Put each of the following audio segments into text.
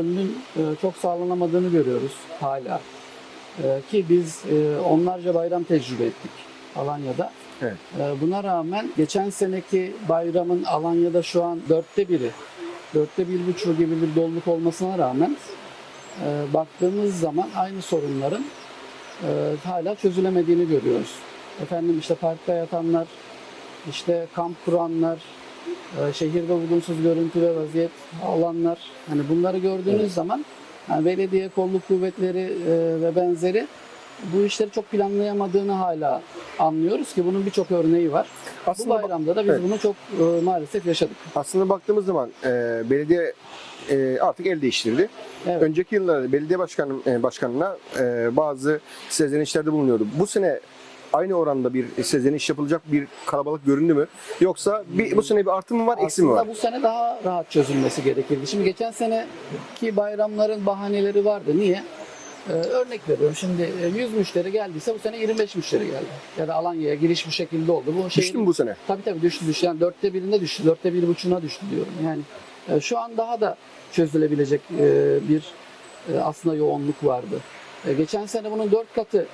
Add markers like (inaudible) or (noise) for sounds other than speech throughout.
önünün e, çok sağlanamadığını görüyoruz hala. E, Ki biz e, onlarca bayram tecrübe ettik Alanya'da. Evet. Buna rağmen geçen seneki bayramın Alanya'da şu an dörtte biri, dörtte bir buçuğu gibi bir doluluk olmasına rağmen baktığımız zaman aynı sorunların hala çözülemediğini görüyoruz. Efendim işte parkta yatanlar, işte kamp kuranlar, şehirde uygunsuz görüntü ve vaziyet alanlar, hani bunları gördüğünüz Evet. zaman yani belediye kolluk kuvvetleri e, ve benzeri bu işleri çok planlayamadığını hala anlıyoruz ki bunun birçok örneği var. Aslında bu bayramda da biz evet. bunu çok e, maalesef yaşadık. Aslında baktığımız zaman e, belediye e, artık el değiştirdi. Evet. Önceki yıllarda belediye başkanı, e, başkanına e, bazı sezenişlerde bulunuyordu. Bu sene aynı oranda bir sezeniş yapılacak bir kalabalık göründü mü? Yoksa bir, bu sene bir artım mı var, eksi mi Aslında var? bu sene daha rahat çözülmesi gerekirdi. Şimdi geçen seneki bayramların bahaneleri vardı. Niye? Ee, örnek veriyorum. Şimdi e, 100 müşteri geldiyse bu sene 25 müşteri geldi. Ya da Alanya'ya giriş bu şekilde oldu. Bu Düştü mü bu sene? Tabii tabii düştü düştü. Yani dörtte birinde düştü. Dörtte bir buçuğuna düştü diyorum. Yani e, şu an daha da çözülebilecek e, bir e, aslında yoğunluk vardı. E, geçen sene bunun dört katı e,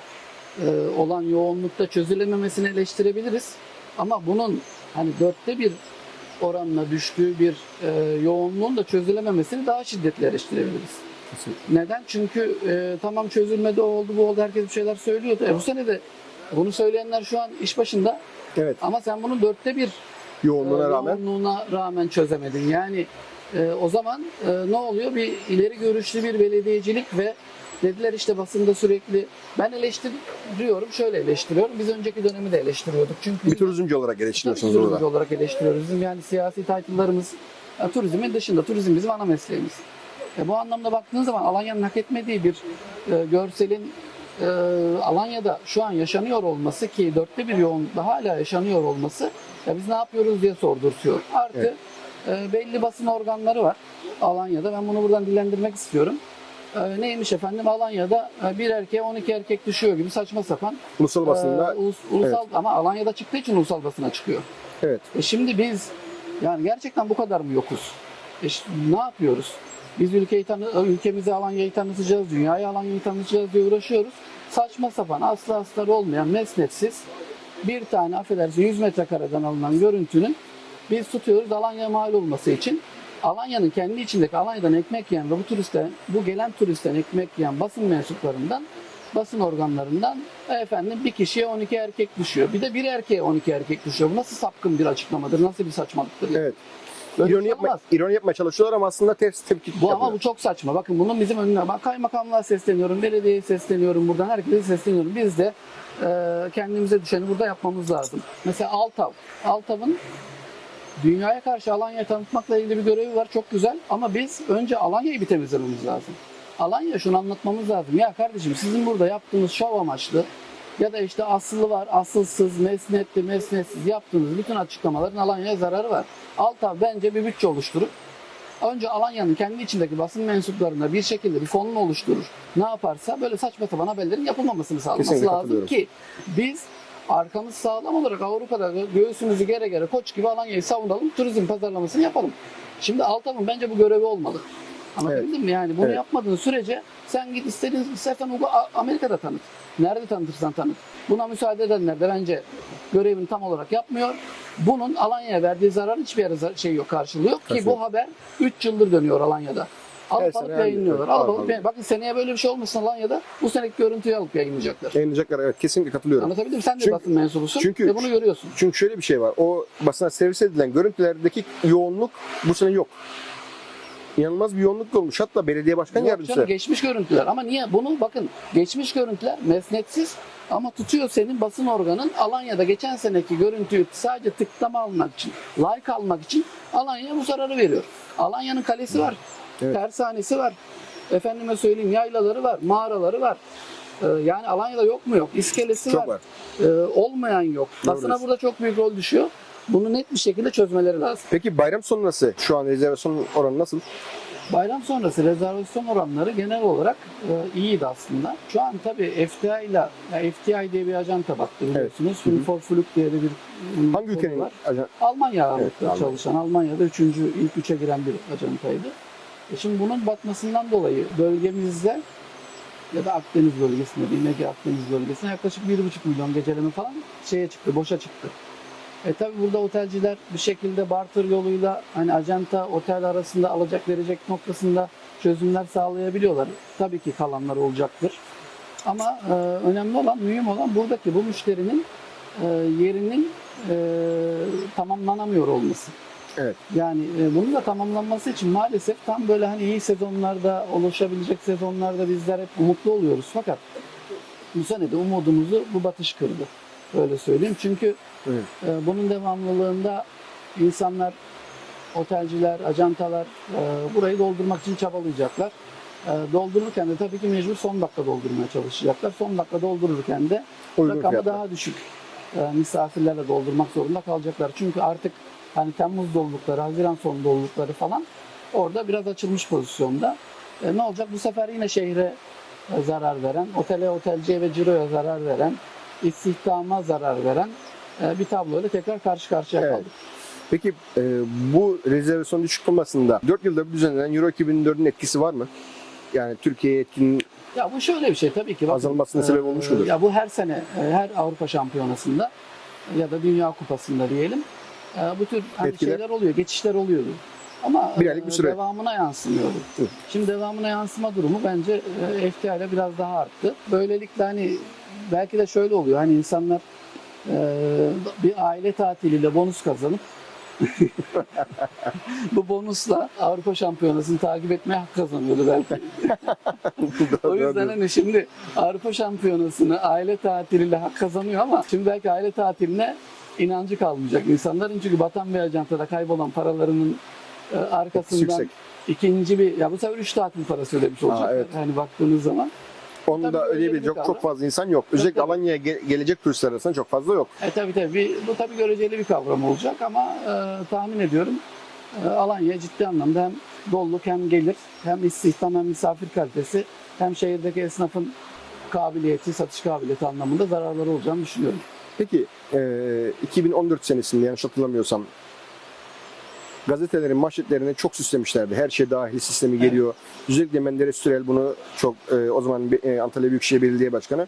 olan yoğunlukta çözülememesini eleştirebiliriz. Ama bunun hani dörtte bir oranla düştüğü bir e, yoğunluğun da çözülememesini daha şiddetli eleştirebiliriz. Neden? Çünkü e, tamam çözülmedi, o oldu, bu oldu, herkes bir şeyler söylüyordu. E, bu sene de bunu söyleyenler şu an iş başında Evet. ama sen bunun dörtte bir Yoğunluğuna e, rağmen. yoğunluğuna rağmen çözemedin. Yani e, o zaman e, ne oluyor? Bir ileri görüşlü bir belediyecilik ve dediler işte basında sürekli ben eleştiriyorum, şöyle eleştiriyorum. Biz önceki dönemi de eleştiriyorduk. Çünkü Bir turizmci olarak eleştiriyorsunuz turizmci burada. olarak eleştiriyoruz. Bizim yani siyasi title'larımız turizmin dışında. Turizm bizim ana mesleğimiz. E, bu anlamda baktığın zaman Alanya'nın hak etmediği bir e, görselin e, Alanya'da şu an yaşanıyor olması ki dörtte bir yoğunlukla hala yaşanıyor olması ya biz ne yapıyoruz diye sordurtuyor. Artı e, belli basın organları var Alanya'da. Ben bunu buradan dillendirmek istiyorum. E, neymiş efendim Alanya'da e, bir erkeğe 12 erkek düşüyor gibi saçma sapan Ulusal basında. e, ulus- ulusal ama Alanya'da çıktığı için ulusal basına çıkıyor. Evet. E şimdi biz yani gerçekten bu kadar mı yokuz? E ne yapıyoruz? Biz ülkeyi tanı ülkemizi Alanya'yı tanıtacağız, dünyayı Alanya'yı tanıtacağız diye uğraşıyoruz. Saçma sapan, aslı astarı olmayan, mesnetsiz bir tane affedersin 100 metrekareden alınan görüntünün biz tutuyoruz Alanya mal olması için. Alanya'nın kendi içindeki Alanya'dan ekmek yiyen ve bu turisten, bu gelen turistten ekmek yiyen basın mensuplarından, basın organlarından "E efendim bir kişiye 12 erkek düşüyor. Bir de bir erkeğe 12 erkek düşüyor. Bu nasıl sapkın bir açıklamadır? Nasıl bir saçmalıktır? Evet. Böyle İroni, yapma, ironi yapmaya çalışıyorlar ama aslında ters tepki Bu ama yapıyor. bu çok saçma. Bakın bunun bizim önüne ben kaymakamlığa sesleniyorum, belediyeye sesleniyorum buradan herkese sesleniyorum. Biz de e, kendimize düşeni burada yapmamız lazım. Mesela Altav. Altav'ın dünyaya karşı Alanya'yı tanıtmakla ilgili bir görevi var. Çok güzel. Ama biz önce Alanya'yı bir temizlememiz lazım. Alanya şunu anlatmamız lazım. Ya kardeşim sizin burada yaptığınız şov amaçlı ya da işte asıllı var, asılsız, mesnetli, mesnetsiz yaptığınız bütün açıklamaların Alanya'ya zararı var. Altav bence bir bütçe oluşturup önce Alanya'nın kendi içindeki basın mensuplarına bir şekilde bir fonunu oluşturur. Ne yaparsa böyle saçma sapan haberlerin yapılmamasını sağlaması Kesinlikle lazım ki biz arkamız sağlam olarak Avrupa'da gö- göğsümüzü gere gere koç gibi Alanya'yı savunalım, turizm pazarlamasını yapalım. Şimdi Altav'ın bence bu görevi olmalı. Anlatabildim mi? Yani bunu Evet. yapmadığın sürece sen git istediğin istersen Ugo- A- Amerika'da tanıt. Nerede tanıtırsan tanıt. Buna müsaade edenler de bence görevini tam olarak yapmıyor. Bunun Alanya'ya verdiği zarar hiçbir yere şey yok, karşılığı yok ki bu haber 3 yıldır dönüyor Alanya'da. Alıp sene yayınlıyorlar. Alıp alıp alıp. yayın- Bakın seneye böyle bir şey olmasın Alanya'da bu seneki görüntüyü alıp yayınlayacaklar. Yayınlayacaklar evet kesinlikle katılıyorum. Anlatabildim mi? Sen de Çünkü- basın mensubusun çünkü- ve bunu görüyorsun. Çünkü şöyle bir şey var. O basına servis edilen görüntülerdeki yoğunluk bu sene yok. İnanılmaz bir yoğunluk olmuş. Hatta belediye başkan Yok yardımcısı. canım, geçmiş görüntüler ama niye? Bunu bakın geçmiş görüntüler mesnetsiz ama tutuyor senin basın organın Alanya'da geçen seneki görüntüyü sadece tıklama almak için, like almak için Alanya'ya bu zararı veriyor. Alanya'nın kalesi var, Evet. tersanesi var, efendime söyleyeyim yaylaları var, mağaraları var. Ee, yani Alanya'da yok mu yok? İskelesi Çok var. var. Ee, olmayan yok. Doğru Basına diyorsun. burada çok büyük rol düşüyor. Bunu net bir şekilde çözmeleri lazım. Peki bayram sonu nasıl? Şu an rezervasyon oranı nasıl? Bayram sonrası rezervasyon oranları genel olarak e, iyiydi aslında. Şu an tabii FTI ile ya FTI diye bir ajanta baktı biliyorsunuz. Film for Flug diye de bir Hangi ülkenin ajan? Almanya Evet, çalışan, Almanya'da üçüncü, ilk üçe giren bir ajantaydı. E şimdi bunun batmasından dolayı bölgemizde ya da Akdeniz bölgesinde diyeyim Ege Akdeniz bölgesinde yaklaşık 1,5 milyon geceleme falan şeye çıktı, boşa çıktı. E tabi burada otelciler bir şekilde barter yoluyla hani acenta otel arasında alacak verecek noktasında çözümler sağlayabiliyorlar. Tabii ki kalanlar olacaktır. Ama e, önemli olan, mühim olan buradaki bu müşterinin e, yerinin e, tamamlanamıyor olması. Evet. Yani e, bunun da tamamlanması için maalesef tam böyle hani iyi sezonlarda, oluşabilecek sezonlarda bizler hep umutlu oluyoruz. Fakat bu sene de umudumuzu bu batış kırdı. Öyle söyleyeyim. Çünkü Evet. e, bunun devamlılığında insanlar, otelciler, ajantalar e, burayı doldurmak için çabalayacaklar. E, doldururken de tabii ki mecbur son dakika doldurmaya çalışacaklar. Son dakika doldururken de Uygun rakamı fiyatlar. daha düşük e, misafirlerle doldurmak zorunda kalacaklar. Çünkü artık hani Temmuz dolulukları, Haziran sonu dolulukları falan orada biraz açılmış pozisyonda. E, ne olacak? Bu sefer yine şehre e, zarar veren, otele, otelciye ve ciroya zarar veren, istihdama zarar veren e, bir tabloyla tekrar karşı karşıya Evet. kaldık. Peki e, bu rezervasyon düşük olmasında 4 yılda düzenlenen Euro 2004'ün etkisi var mı? Yani Türkiye'ye etkinin Ya bu şöyle bir şey tabii ki. bakın, Azalmasına sebep olmuş mudur? Ya bu her sene, e, her Avrupa Şampiyonası'nda ya da Dünya Kupası'nda diyelim. E, Bu tür hani Etkiler. şeyler oluyor, geçişler oluyordu. Ama Bir aylık bir e, süre. devamına yansımıyordu. Hı. Şimdi devamına yansıma durumu bence e, FTA ile biraz daha arttı. Böylelikle hani belki de şöyle oluyor. Hani insanlar e, bir aile tatiliyle bonus kazanıp (laughs) bu bonusla Avrupa Şampiyonası'nı takip etmeye hak kazanıyordu belki. (laughs) O yüzden hani şimdi Avrupa Şampiyonası'nı aile tatiliyle hak kazanıyor ama şimdi belki aile tatiline inancı kalmayacak insanların. Çünkü batan bir ajantada kaybolan paralarının e, arkasından ikinci bir, ya bu sefer üç tatil parası ödemiş olacaklar. evet. Hani baktığınız zaman. Onu Tabii da ödeyebilecek bir çok, fazla insan yok. Özellikle tabii. Alanya'ya ge- gelecek turistler arasında çok fazla yok. E tabii tabii bu tabii göreceli bir kavram olacak ama e, tahmin ediyorum e, Alanya ciddi anlamda hem doluluk hem gelir hem istihdam hem misafir kalitesi hem şehirdeki esnafın kabiliyeti, satış kabiliyeti anlamında zararları olacağını düşünüyorum. Peki e, 2014 senesinde yanlış hatırlamıyorsam gazetelerin manşetlerini çok süslemişlerdi. Her şey dahil sistemi geliyor. Özellikle Menderes Sürel bunu çok e, o zaman e, Antalya Büyükşehir Belediye Başkanı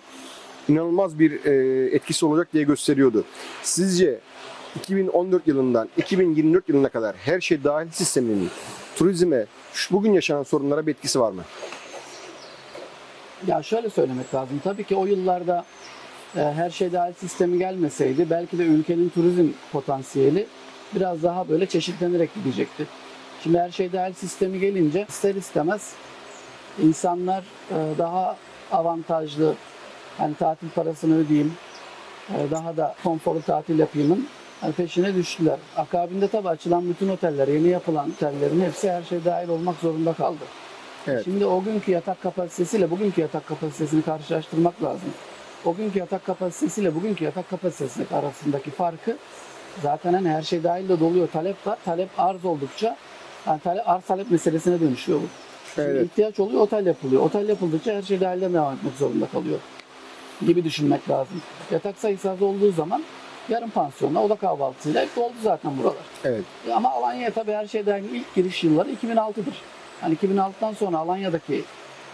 inanılmaz bir e, etkisi olacak diye gösteriyordu. Sizce 2014 yılından 2024 yılına kadar her şey dahil sisteminin turizme bugün yaşanan sorunlara bir etkisi var mı? Ya şöyle söylemek lazım. Tabii ki o yıllarda e, her şey dahil sistemi gelmeseydi belki de ülkenin turizm potansiyeli biraz daha böyle çeşitlenerek gidecekti. Şimdi her şey dahil sistemi gelince ister istemez insanlar e, daha avantajlı hani tatil parasını ödeyeyim, e, daha da konforlu tatil yapayımın e, peşine düştüler. Akabinde tabii açılan bütün oteller, yeni yapılan otellerin hepsi her şey dahil olmak zorunda kaldı. Evet. Şimdi o günkü yatak kapasitesiyle bugünkü yatak kapasitesini karşılaştırmak lazım. O günkü yatak kapasitesiyle bugünkü yatak kapasitesi arasındaki farkı zaten hani her şey dahil de doluyor. Talep var. Talep arz oldukça yani talep, arz talep meselesine dönüşüyor bu. Şimdi Evet. ihtiyaç oluyor, otel yapılıyor. Otel yapıldıkça her şey dahilden devam etmek zorunda kalıyor. Gibi düşünmek lazım. Yatak sayısı az olduğu zaman yarım pansiyonla, oda kahvaltısıyla hep doldu zaten buralar. Evet. E, Ama Alanya'ya tabii her şey dahil ilk giriş yılları 2006'dır. Hani 2006'dan sonra Alanya'daki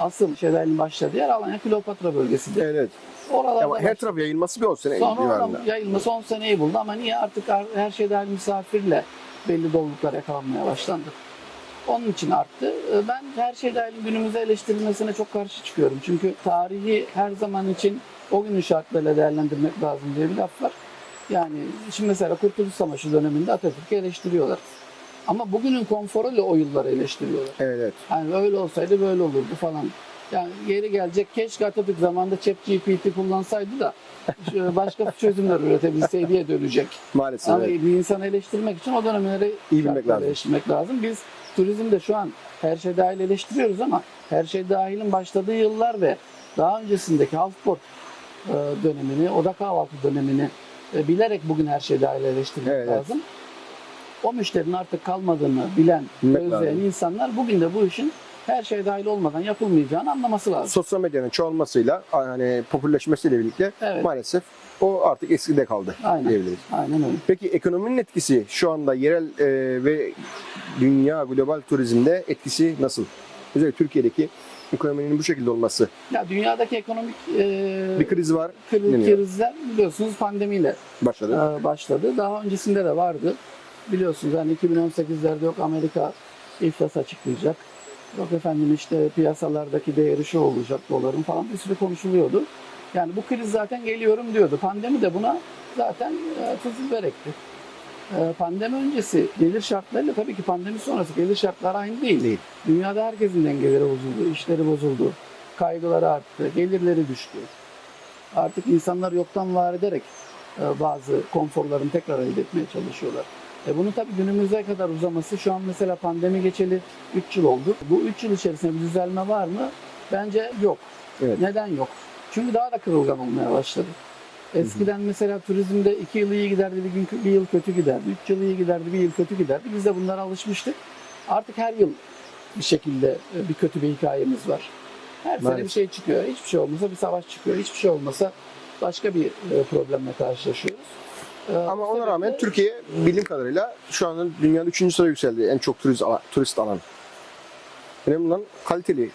asıl şeylerin başladığı yer Alanya Kleopatra bölgesidir. Evet. Oralarda Ama her taraf yayılması bir 10 sene sonra civarında. oradan yayılma son seneyi buldu ama niye artık her- şey dahil misafirle belli doluluklar yakalanmaya başlandı. Onun için arttı. E, Ben her şey dahil günümüze eleştirilmesine çok karşı çıkıyorum. Çünkü tarihi her zaman için o günün şartlarıyla değerlendirmek lazım diye bir laf var. Yani şimdi mesela Kurtuluş Savaşı döneminde Atatürk'ü eleştiriyorlar. Ama bugünün konforuyla o yılları eleştiriyorlar. Evet, evet. Hani öyle olsaydı böyle olurdu falan. Yani geri gelecek keşke Atatürk zamanında ChatGPT kullansaydı da şu başka çözümler üretebilseydi diye dönecek. Maalesef. Ama evet. bir insanı eleştirmek için o dönemleri İyi bilmek lazım. eleştirmek lazım. Biz turizmde şu an her şey dahil eleştiriyoruz ama her şey dahilin başladığı yıllar ve daha öncesindeki Halfport e, dönemini, oda kahvaltı dönemini e, bilerek bugün her şey dahil eleştirmek Evet, evet. O müşterinin artık kalmadığını bilen, Bilmek özleyen lazım. insanlar bugün de bu işin her şey dahil olmadan yapılmayacağını anlaması lazım. Sosyal medyanın çoğalmasıyla hani popülerleşmesiyle birlikte Evet. maalesef o artık eskide kaldı Aynen. diyebiliriz. Aynen öyle. Peki ekonominin etkisi şu anda yerel e, ve dünya global turizmde etkisi nasıl? Özellikle Türkiye'deki ekonominin bu şekilde olması. Ya dünyadaki ekonomik e, Bir kriz var kri- deniyor. krizler biliyorsunuz pandemiyle başladı. e, başladı. Daha öncesinde de vardı. Biliyorsunuz hani 2018'lerde yok Amerika iflas açıklayacak. Yok efendim işte piyasalardaki değeri şu olacak doların falan bir sürü konuşuluyordu. Yani bu kriz zaten geliyorum diyordu. Pandemi de buna zaten e, tuz biber ekti. E, pandemi öncesi gelir şartlarıyla tabii ki pandemi sonrası gelir şartları aynı değil. Değil. Dünyada herkesin dengeleri bozuldu, işleri bozuldu, kaygıları arttı, gelirleri düştü. Artık insanlar yoktan var ederek e, bazı konforlarını tekrar elde etmeye çalışıyorlar. E bunu tabii günümüze kadar uzaması şu an mesela pandemi geçeli 3 yıl oldu. Bu 3 yıl içerisinde bir düzelme var mı? Bence yok. Evet. Neden yok? Çünkü daha da kırılgan olmaya başladı. Eskiden mesela turizmde 2 yıl iyi giderdi, bir, gün, bir yıl kötü giderdi. 3 yıl iyi giderdi, bir yıl kötü giderdi. Biz de bunlara alışmıştık. Artık her yıl bir şekilde e, bir kötü bir hikayemiz var. Her sene Maalesef. bir şey çıkıyor. Hiçbir şey olmasa bir savaş çıkıyor. Hiçbir şey olmasa başka bir e, problemle karşılaşıyoruz. E, Ama ona rağmen Türkiye bildiğim kadarıyla şu anda dünyanın 3. sıraya yükseldi en çok turist, alan, turist alan. Önemli olan kaliteli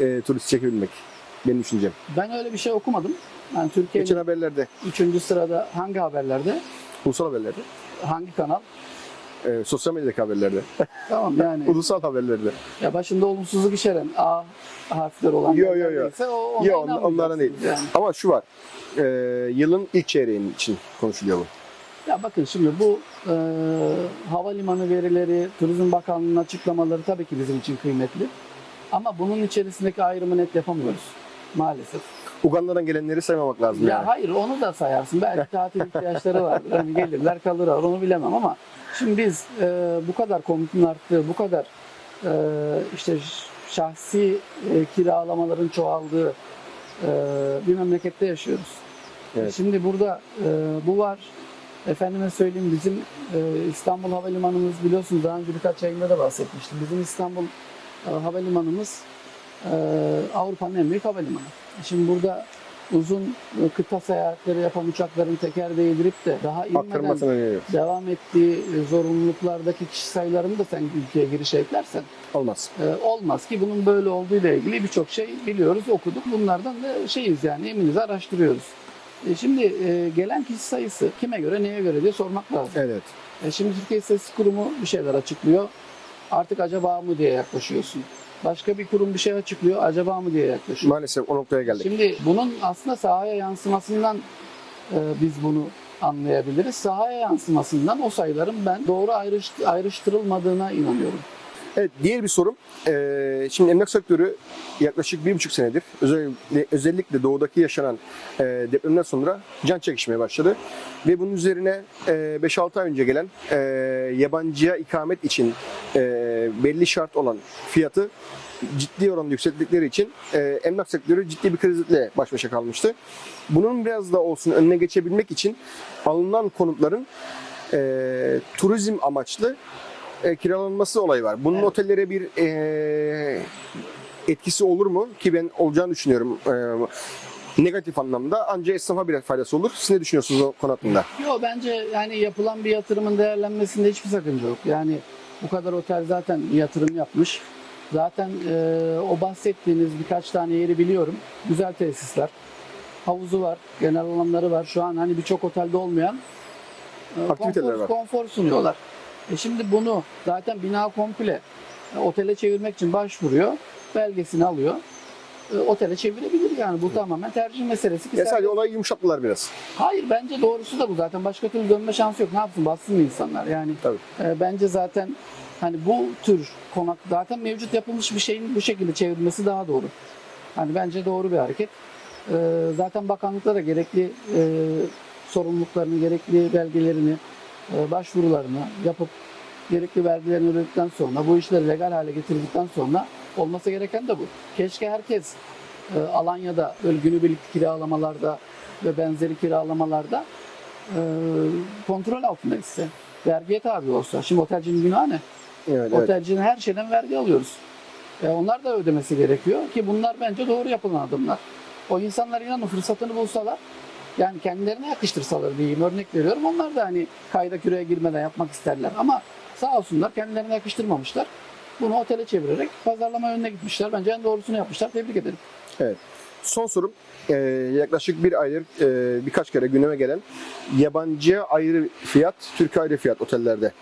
e, turist çekebilmek. Benim düşüncem. Ben öyle bir şey okumadım. Yani Geçen Türkiye'nin haberlerde, 3. sırada hangi haberlerde? ulusal haberlerde, Hangi kanal? e, sosyal medyadaki haberlerde, (laughs) Tamam yani ulusal haberlerde. ya başında olumsuzluk içeren A harfleri olan Yo, yo, yo. yerlerdeyse o ona Yok on- inanmayacaksınız değil. Yani. Ama şu var, e, yılın ilk çeyreğinin için konuşuluyor bu. Ya bakın şimdi bu e, havalimanı verileri, Turizm Bakanlığı'nın açıklamaları tabii ki bizim için kıymetli. Ama bunun içerisindeki ayrımı net yapamıyoruz maalesef. Uganda'dan gelenleri saymamak lazım Ya yani. hayır onu da sayarsın. Belki tatil (laughs) ihtiyaçları vardır. Hani gelirler kalırlar onu bilemem ama şimdi biz e, bu kadar konutunun arttığı, bu kadar e, işte şahsi e, kiralamaların çoğaldığı e, bir memlekette yaşıyoruz. Evet. Şimdi burada e, bu var. Efendime söyleyeyim bizim e, İstanbul Havalimanımız biliyorsunuz daha önce birkaç yayında da bahsetmiştim. Bizim İstanbul e, Havalimanımız e, Avrupa'nın en büyük havalimanı. Şimdi burada uzun e, kıta seyahatleri yapan uçakların teker değdirip de daha inmeden Aktarmasına ne yok. devam ettiği e, zorunluluklardaki kişi sayılarını da sen ülkeye giriş eklersen Olmaz. e, olmaz ki bunun böyle olduğu ile ilgili birçok şey biliyoruz, okuduk. Bunlardan da şeyiz yani eminiz araştırıyoruz. E, şimdi e, gelen kişi sayısı kime göre neye göre diye sormak lazım. Evet. E, şimdi Türkiye İstatistik Kurumu bir şeyler açıklıyor. Artık acaba mı diye yaklaşıyorsun. Başka bir kurum bir şey açıklıyor. Acaba mı diye yaklaşıyorsun. Maalesef o noktaya geldik. Şimdi bunun aslında sahaya yansımasından e, biz bunu anlayabiliriz. Sahaya yansımasından o sayıların ben doğru ayrış, ayrıştırılmadığına inanıyorum. Evet, diğer bir sorum. Ee, şimdi emlak sektörü yaklaşık bir buçuk senedir özellikle, özellikle doğudaki yaşanan e, depremden sonra can çekişmeye başladı. Ve bunun üzerine e, 5-6 ay önce gelen e, yabancıya ikamet için e, belli şart olan fiyatı ciddi oranda yükselttikleri için e, emlak sektörü ciddi bir krizle baş başa kalmıştı. Bunun biraz da olsun önüne geçebilmek için alınan konutların e, turizm amaçlı e, kiralanması olayı var. Bunun Evet. otellere bir e, etkisi olur mu? Ki ben olacağını düşünüyorum. E, negatif anlamda. Ancak esnafa biraz faydası olur. Siz ne düşünüyorsunuz o konu hakkında? Yo bence yani yapılan bir yatırımın değerlenmesinde hiçbir sakınca yok. Yani bu kadar otel zaten bir yatırım yapmış. Zaten e, o bahsettiğiniz birkaç tane yeri biliyorum. Güzel tesisler. Havuzu var, genel alanları var. Şu an hani birçok otelde olmayan e, konfor, var. konfor sunuyorlar. E şimdi bunu zaten bina komple e, otele çevirmek için başvuruyor. Belgesini alıyor. E, otele çevirebilir yani. Bu tamamen tercih meselesi. ki Ya sadece serbest- olayı yumuşattılar biraz. Hayır bence doğrusu da bu zaten. Başka türlü dönme şansı yok. Ne yapsın bassın mı insanlar? Yani Tabii. e, bence zaten hani bu tür konak zaten mevcut yapılmış bir şeyin bu şekilde çevrilmesi daha doğru. Hani bence doğru bir hareket. E, zaten bakanlıkta da gerekli e, sorumluluklarını, gerekli belgelerini, başvurularını yapıp gerekli vergilerini ödedikten sonra bu işleri legal hale getirdikten sonra olması gereken de bu. Keşke herkes e, Alanya'da böyle günübirlik kiralamalarda ve benzeri kiralamalarda e, kontrol altında ise vergiye tabi olsa. Şimdi otelcinin günahı ne? Evet, evet. Otelcinin her şeyden vergi alıyoruz. E, onlar da ödemesi gerekiyor ki bunlar bence doğru yapılan adımlar. O insanlar inanın fırsatını bulsalar yani kendilerine yakıştırsalar diyeyim örnek veriyorum. Onlar da hani kayda küreye girmeden yapmak isterler ama Sağ olsunlar kendilerine yakıştırmamışlar. Bunu otele çevirerek pazarlama yönüne gitmişler. Bence en doğrusunu yapmışlar. Tebrik ederim. Evet. Son sorum. Ee, yaklaşık bir aydır e, birkaç kere gündeme gelen yabancıya ayrı fiyat, Türkiye ayrı fiyat otellerde.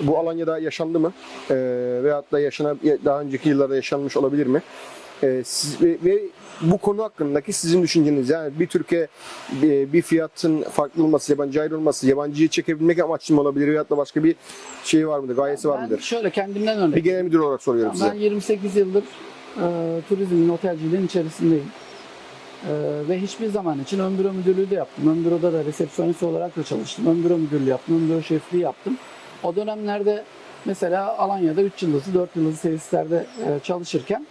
Bu Alanya'da yaşandı mı? Ee, veyahut da yaşana, daha önceki yıllarda yaşanmış olabilir mi? Ee, siz, ve, ve bu konu hakkındaki sizin düşünceniz yani bir Türkiye bir, bir fiyatın farklı olması, yabancı ayrı olması, yabancıyı çekebilmek amaçlı mı olabilir veyahut da başka bir şey var mıdır, gayesi var Ben mıdır? şöyle kendimden örnek Bir genel müdür olarak soruyorum Ben size. 28 yıldır e, turizmin, otelciliğin içerisindeyim. E, ve hiçbir zaman için ön büro müdürlüğü de yaptım. Ön büroda da resepsiyonist olarak da çalıştım. Ön büro müdürlüğü yaptım. Ön büro şefliği yaptım. O dönemlerde mesela Alanya'da 3 yıldızlı, 4 yıldızlı tesislerde e, çalışırken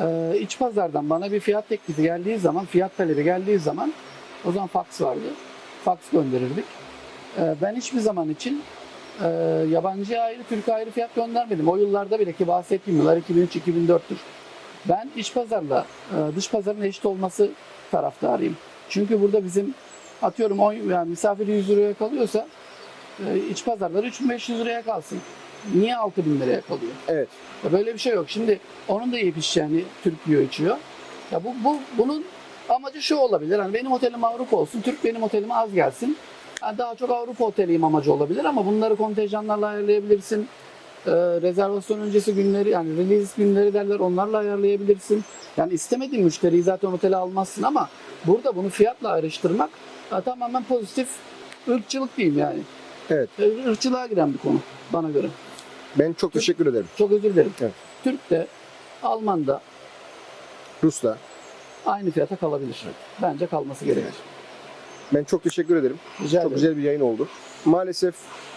e, iç pazardan bana bir fiyat teklifi geldiği zaman, fiyat talebi geldiği zaman o zaman fax vardı. Fax gönderirdik. E, ben hiçbir zaman için e, yabancıya ayrı, Türkiye ayrı fiyat göndermedim. O yıllarda bile ki bahsettiğim yıllar 2003-2004'tür. Ben iç pazarla e, dış pazarın eşit olması taraftarıyım. Çünkü burada bizim atıyorum 10, yani misafir 100 liraya kalıyorsa e, iç pazarları 3500 liraya kalsın. Niye 6000 liraya kalıyor? Evet. Ya böyle bir şey yok. Şimdi onun da iyi pişeceğini Türk yiyor içiyor. Ya bu, bu bunun amacı şu olabilir. Hani benim otelim Avrupa olsun, Türk benim otelime az gelsin. Yani daha çok Avrupa oteliyim amacı olabilir ama bunları kontenjanlarla ayarlayabilirsin. Ee, rezervasyon öncesi günleri yani release günleri derler onlarla ayarlayabilirsin. Yani istemediğin müşteriyi zaten otele almazsın ama burada bunu fiyatla ayrıştırmak tamamen pozitif ırkçılık diyeyim yani. Evet. E, ırkçılığa giren bir konu bana göre. Ben çok teşekkür ederim. Çok özür dilerim. Evet. Türk de Alman da Rus'la. aynı fiyata kalabilir. Bence kalması gerekir. Ben çok teşekkür ederim. Rica Çok ederim. güzel bir yayın oldu. Maalesef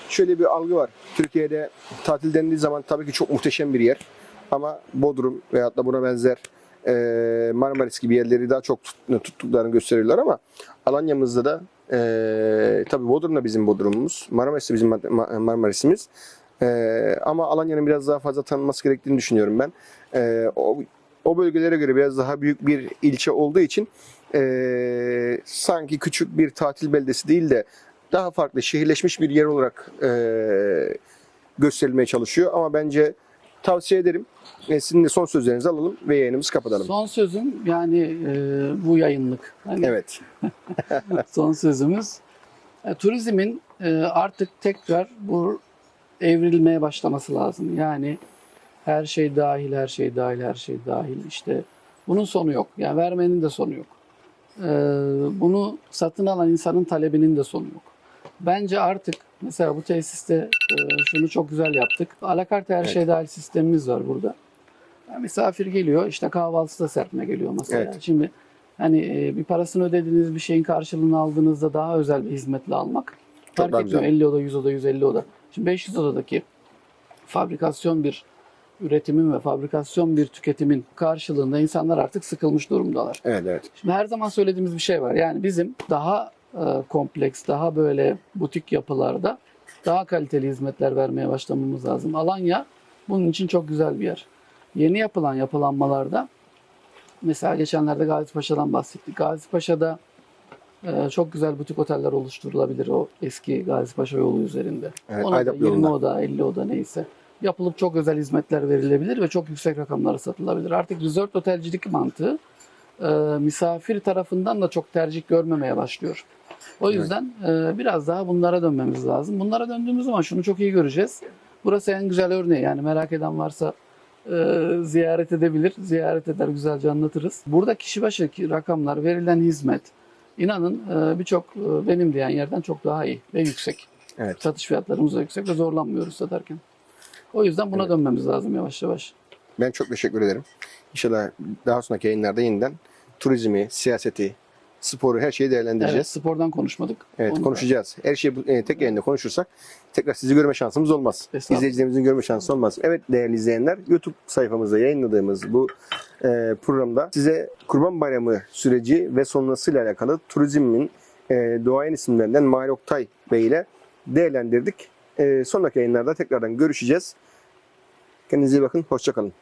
şöyle bir algı var. Türkiye'de tatil dendiği zaman tabii ki çok muhteşem bir yer. Ama Bodrum veyahut da buna benzer Marmaris gibi yerleri daha çok tut- tuttuklarını gösterirler ama Alanya'mızda da e, tabii Bodrum da bizim Bodrum'umuz. Marmaris bizim Ma- Ma- Marmaris'imiz. E, ama Alanya'nın biraz daha fazla tanınması gerektiğini düşünüyorum ben. E, o, o bölgelere göre biraz daha büyük bir ilçe olduğu için e, sanki küçük bir tatil beldesi değil de daha farklı şehirleşmiş bir yer olarak e, gösterilmeye çalışıyor. Ama bence tavsiye ederim. E, sizin de son sözlerinizi alalım ve yayınımızı kapatalım. Son sözüm yani e, bu yayınlık. Hani Evet. (laughs) son sözümüz. E, turizmin e, artık tekrar bu evrilmeye başlaması lazım. Yani her şey dahil, her şey dahil, her şey dahil. İşte bunun sonu yok. Yani vermenin de sonu yok. E, bunu satın alan insanın talebinin de sonu yok. Bence artık mesela bu tesiste e, şunu çok güzel yaptık. Alakarte her şey dahil sistemimiz var burada. Yani misafir geliyor işte kahvaltısı da serpme geliyor masaya. Evet. Şimdi hani e, bir parasını ödediğiniz bir şeyin karşılığını aldığınızda daha özel bir hizmetle almak fark daha etmiyor. güzel. 50 oda, 100 oda, 150 oda. Şimdi 500 odadaki fabrikasyon bir üretimin ve fabrikasyon bir tüketimin karşılığında insanlar artık sıkılmış durumdalar. Evet, evet. Şimdi her zaman söylediğimiz bir şey var. Yani bizim daha e, kompleks, daha böyle butik yapılarda daha kaliteli hizmetler vermeye başlamamız lazım. Alanya bunun için çok güzel bir yer. Yeni yapılan yapılanmalarda mesela geçenlerde Gazi Paşa'dan bahsettik. Gazi Paşa'da e, çok güzel butik oteller oluşturulabilir o eski Gazi Paşa yolu üzerinde. Evet, Ona da Aydap 20 yolunda. oda, 50 oda neyse yapılıp çok özel hizmetler verilebilir ve çok yüksek rakamlara satılabilir. Artık resort otelcilik mantığı e, misafir tarafından da çok tercih görmemeye başlıyor. O yüzden e, biraz daha bunlara dönmemiz lazım. Bunlara döndüğümüz zaman şunu çok iyi göreceğiz. Burası en güzel örneği. Yani merak eden varsa e, ziyaret edebilir. Ziyaret eder güzelce anlatırız. Burada kişi başı rakamlar, verilen hizmet inanın e, birçok e, benim diyen yerden çok daha iyi ve yüksek. Evet. Satış fiyatlarımız da yüksek ve zorlanmıyoruz satarken. O yüzden buna dönmemiz lazım yavaş yavaş. Ben çok teşekkür ederim. İnşallah daha sonraki yayınlarda yeniden turizmi, siyaseti, sporu her şeyi Evet, değerlendireceğiz. spordan konuşmadık. Evet, Onu da- konuşacağız. Her şeyi e, tek yayında konuşursak tekrar sizi görme şansımız olmaz. İzleyicilerimizin görme şansı olmaz. Evet değerli izleyenler, YouTube sayfamızda yayınladığımız bu e, programda size Kurban Bayramı süreci ve sonrasıyla alakalı turizmin e, doğayan isimlerinden Mahir Oktay Bey ile değerlendirdik. E, sonraki yayınlarda tekrardan görüşeceğiz. Kendinize iyi bakın, hoşçakalın.